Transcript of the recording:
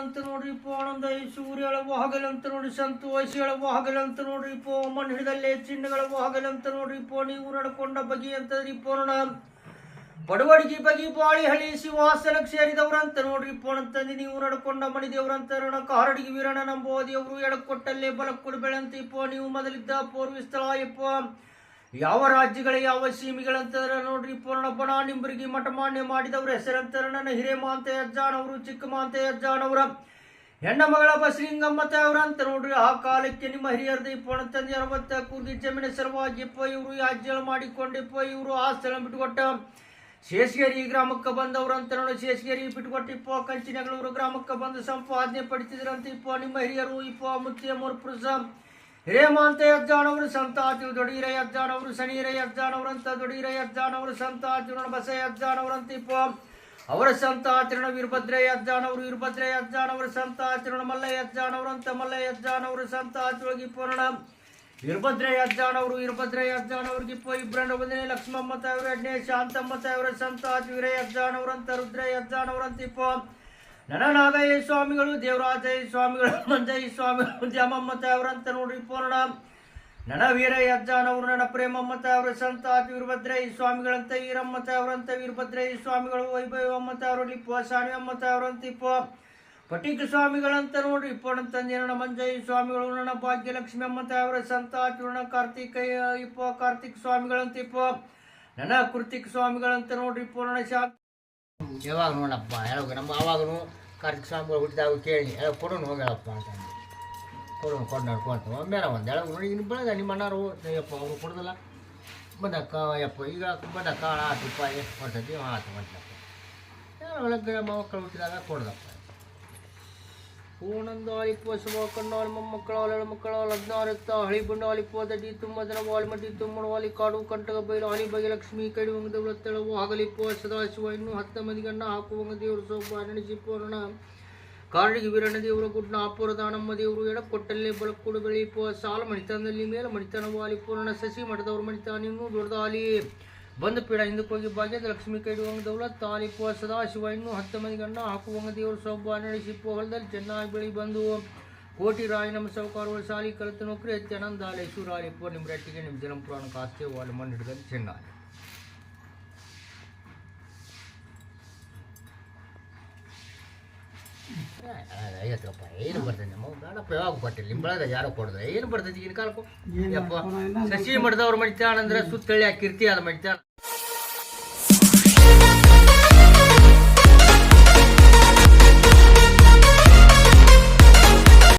ಹಗಲಂತ ನೋಡ್ರಿ ಪೋ ಆನಂದ ಸೂರ್ಯ ಎಳವು ಹಗಲಂತ ನೋಡಿ ಸಂತೋಷ ಎಳವು ಹಗಲಂತ ನೋಡ್ರಿ ಪೋ ಮಣ್ಣು ಹಿಡಿದಲ್ಲೇ ಚಿನ್ನಗಳವು ಹಗಲಂತ ನೋಡ್ರಿ ಪೋ ನೀವು ನಡ್ಕೊಂಡ ಬಗೆ ಅಂತದ್ರಿ ಪೋಣ ಬಡವಡಿಗೆ ಬಗಿ ಬಾಳಿ ಹಳಿ ಶಿವಾಸನಕ್ಕೆ ಸೇರಿದವರಂತ ನೋಡ್ರಿ ಪೋಣಂತಂದಿ ನೀವು ನಡ್ಕೊಂಡ ಮಣಿ ರಣ ರಣಕ ಹರಡಿಗೆ ವೀರಣ ನಂಬೋ ದೇವ್ರು ಎಡಕೊಟ್ಟಲ್ಲೇ ಬಲ ಕೊಡ್ಬೇಳಂತ ಇಪ್ಪೋ, ನೀವು ಮೊದಲಿದ್ದ ಪೂರ್ವಿಸ್ಥಳ ಇಪ್ಪ. ಯಾವ ರಾಜ್ಯಗಳ ಯಾವ ಸೀಮಿಗಳಂತಾರ ನೋಡ್ರಿ ಪೂರ್ಣಪ್ಪನ ನಿಂಬರಿಗೆ ಮಠಮಾನ್ಯ ಮಾಡಿದವ್ರ ನನ್ನ ಹಿರೇಮಾಂತ ಯಜ್ಜಾನವರು ಚಿಕ್ಕಮಾಂತ ಯಜ್ಜಾನವರ ಹೆಣ್ಣ ಮಗಳ ಬಸಲಿಂಗಮ್ಮತೆ ಅವರ ಅಂತ ನೋಡ್ರಿ, ಆ ಕಾಲಕ್ಕೆ ನಿಮ್ಮ ಹಿರಿಯರ್ದ ಇಪ್ಪಣ ತಂದೆ ಅರವತ್ತ ಕೂಗಿ ಜಮೀನ ಸಲುವಾಗಿಪ್ಪ ಇವರು ಯಾಜ್ಯಳ ಮಾಡಿಕೊಂಡಿಪ್ಪ ಇವರು ಆ ಸ್ಥಳ ಬಿಟ್ಟುಕೊಟ್ಟ ಶೇಷಗೇರಿ ಗ್ರಾಮಕ್ಕೆ ಬಂದವರಂತ ನೋಡಿ, ಶೇಷಗೇರಿ ಬಿಟ್ಟುಕೊಟ್ಟಿಪ್ಪ ಕಂಚಿನಗಳೂರು ಗ್ರಾಮಕ್ಕೆ ಬಂದು ಸಂಪಾದನೆ ಪಡಿತಿದ್ರಂತ ಇಪ್ಪ ನಿಮ್ಮ ಹಿರಿಯರು, ಇಪ್ಪ ಮುತ್ತಿಯ ಮೂರು ಪುರುಷ. ಹಿರೇಮಾಂತ ಯಜ್ಜಾನವರು ಸಂತಾತಿ ದೊಡೀರ ಯಜ್ಜಾನವರು ಸಣೀರ ಯಜ್ಜಾನವರಂತ ದೊಡೀರ ಯಜ್ಜಾನವರು ಸಂತಾತಿ ಬಸ ಯಜ್ಜಾನವರಂತಿಪ್ಪ ಅವರ ಸಂತ ಆಚರಣ ವೀರಭದ್ರ ಯಜ್ಜಾನವರು ವೀರಭದ್ರ ಯಜ್ಜಾನವರು ಸಂತ ಆಚರಣ ಮಲ್ಲ ಯಜ್ಜಾನವರಂತ ಮಲ್ಲ ಯಜ್ಜಾನವರು ಸಂತ ಆಚರೊಳಗಿ ಪೂರ್ಣ ವೀರಭದ್ರ ಯಜ್ಜಾನವರು ವೀರಭದ್ರ ಯಜ್ಜಾನವ್ರಿಗೆ ಇಪ್ಪ. ಇಬ್ಬರನ್ನ ಬಂದನೆ ಲಕ್ಷ್ಮಮ್ಮ ತಾವ್ರ ಎಡ್ನೇ ಶಾಂತಮ್ಮ ತಾವ್ರ ಸಂತಾತಿ ವೀರ ಯಜ್ಜಾನವರಂತ ರುದ್ರ ಯಜ್ಜಾನವರಂತ ಇಪ್ಪ ನನನಾಗಯ್ಯ ಸ್ವಾಮಿಗಳು, ದೇವರಾಜಯ್ಯ ಸ್ವಾಮಿಗಳು, ಮಂಜಯ್ಯ ಸ್ವಾಮಿಗಳು ದ್ಯಾಮಮ್ಮ ತಾಯವರಂತ ನೋಡ್ರಿ ಪೂರ್ಣ. ನನ ವೀರ ಯಜ್ಜಾನವರು ನನ್ನ ಪ್ರೇಮಮ್ಮ ತಾವ್ರ ಸಂತ ವೀರಭದ್ರಯ್ಯ ಸ್ವಾಮಿಗಳಂತ ಈರಮ್ಮ ತಾವ್ರಂತ ವೀರಭದ್ರಯ್ಯ ಸ್ವಾಮಿಗಳು ವೈಭವಮ್ಮ ತಾವ್ರ ಲಿಪ್ಪ ಸಾಣಿಯಮ್ಮ ತಾವ್ರಂತ ಇಪ್ಪ ಪಟಿಕ ಸ್ವಾಮಿಗಳಂತ ನೋಡ್ರಿ ಇಪ್ಪ ತಂದೆ ನನ್ನ ಮಂಜಯ್ಯ ಸ್ವಾಮಿಗಳು ನನ್ನ ಭಾಗ್ಯಲಕ್ಷ್ಮಿ ಅಮ್ಮ ತಾವ್ರ ಸಂತ ಚೂರ್ಣ ಕಾರ್ತಿಕಯ್ಯ ಇಪ್ಪ, ಕಾರ್ತಿಕ್ ಸ್ವಾಮಿಗಳಂತ ಇಪ್ಪ ನನ್ನ ಕೃತಿಕ್ ಸ್ವಾಮಿಗಳಂತ ನೋಡ್ರಿ ಪೂರ್ಣ ಶಾ ಯಾವಾಗ ನೋಡಪ್ಪ ಹೇಳೋದು ನಮ್ಮ ಆವಾಗನು ಕಾರ್ತಿಕ ಸ್ವಾಮಿಗಳು ಹುಟ್ಟಿದಾಗ ಕೇಳಿ ಹೇಳ ಕೊಡೋನು ಹೋಗ್ಯಾಳಪ್ಪ ಅಂತಂದು ಕೊಡೋನು ಕೊಡು ನಡ್ಕೊಂತ ಒಮ್ಮೆ ಒಂದು ಹೇಳೋ ನೋಡಿ ಇನ್ನು ಬೆಳೆದ ನಿಮ್ಮ ಅಣ್ಣಾರು ಯಪ್ಪ ಅವರು ಕೊಡೋದಿಲ್ಲ ಬಂದಕ್ಕ ಯಪ್ಪ ಈಗ ಬಂದಕ್ಕ ಆತಪ್ಪ ಎಷ್ಟು ಕೊಡ್ತೈತಿ ಆತು ಬಂತಪ್ಪ ಯಾರು ಒಳಗೆ ಮಕ್ಕಳು ಹುಟ್ಟಿದಾಗ ಕೊಡ್ದಪ್ಪ ಪೂರ್ಣಂದಾಳಿಪ್ಪ ಶುಭ ಕಣ್ಣಾಳಿ ಮೊಮ್ಮಕ್ಕಳ ಒಳ ಮಕ್ಕಳ ಲಗ್ನಾರ ಹಳಿ ಬಂಡಾಳಿಪ್ಪ ದಡ್ಡಿ ತುಂಬ ಜನ ವಾಲಿ ಮಡಿ ತುಮ್ಮಣ ವಾಲಿ ಕಾಡು, ಕಂಟಕ, ಬೈಲು ಹಳಿ ಬಗೆ ಲಕ್ಷ್ಮಿ ತೆಳವು ಹಗಲಿಪ್ಪ ಸದಾಶಿವ ಇನ್ನೂ ಹತ್ತ ಮಂದಿ ಗಣ್ಣ ಹಾಕುವಂಗ ದೇವರು ಸೊಬ್ಬ ನಡೆಸಿ ಪೂರ್ಣ. ಕಾರಡಿಗೆ ವೀರಣ್ಣ ದೇವರು ಗುಡ್ನ ಅಪುರ ದಾನಮ್ಮ ದೇವರು ಎಡ ಕೊಟ್ಟಲ್ಲೇ ಬಳಕೊಡು ಬೆಳಿಪ ಸಾಲ ಮಣಿತನದಲ್ಲಿ ಮೇಲೆ ಮಣಿತನ ವಾಲಿ ಪೂರ್ಣ. ಸಸಿ ಮಠದವ್ರ ಮಣಿತಾನ ಇನ್ನೂ ದೊಡ್ಡದಾಲಿ. ಬಂದ ಪೀಡ ಹಿಂದಕ್ಕೆ ಹೋಗಿ ಭಾಗ್ಯದ ಲಕ್ಷ್ಮಿ ಕೈಡುವಂಗ ದೌಲತ್ ತಾಲಿಪ ಸದಾಶಿವ ಇನ್ನೂ ಹತ್ತು ಮಂದಿ ಗಣ್ಣ ಹಾಕುವಂಗ ದೇವರು ಸೊಬ್ಬ ನಡೆಸಿಪ್ಪ ಹೊಲದಲ್ಲಿ ಚೆನ್ನಾಗಿ ಬೆಳಿ ಬಂದು. ಕೋಟಿ ರಾಯ ನಮ್ಮ ಸಾವುಕಾರಗಳು ಸಾಲಿ ಕಲಿತು ನೌಕರಿ ಅನಂದ ಆನಂದ ಆಲೇಶ್ವರಾಲಿಪ್ಪ ನಿಮ್ಮ ರೆಟ್ಟಿಗೆ ನಿಮ್ಮ ಜನ ಪುರಾಣ ಕಾಸ್ತೆ ವಾಲ ಮಣ್ಣು ಹಿಡಿದಲ್ಲಿ ರೂಪಾಯಿ ಏನು ಬರ್ತದೆ ನಮ್ಮ ಬೇಡಪ್ಪ ಯಾವಾಗ ಕೊಟ್ಟಿಲ್ಲ ನಿಮ್ಮ ಯಾರೋ ಕೊಡೋದು. ಏನು ಬರ್ತೈತಿ ಈಗಿನ ಕಾಲಕ್ಕೂ? ಯಪ್ಪ ಸಸಿ ಮಡ್ದವ್ರು ಮಡಿತಾನಂದ್ರೆ ಸುತ್ತಳ್ಳಿ ಆ ಕೀರ್ತಿ ಅದು ಮಡಿತಾನ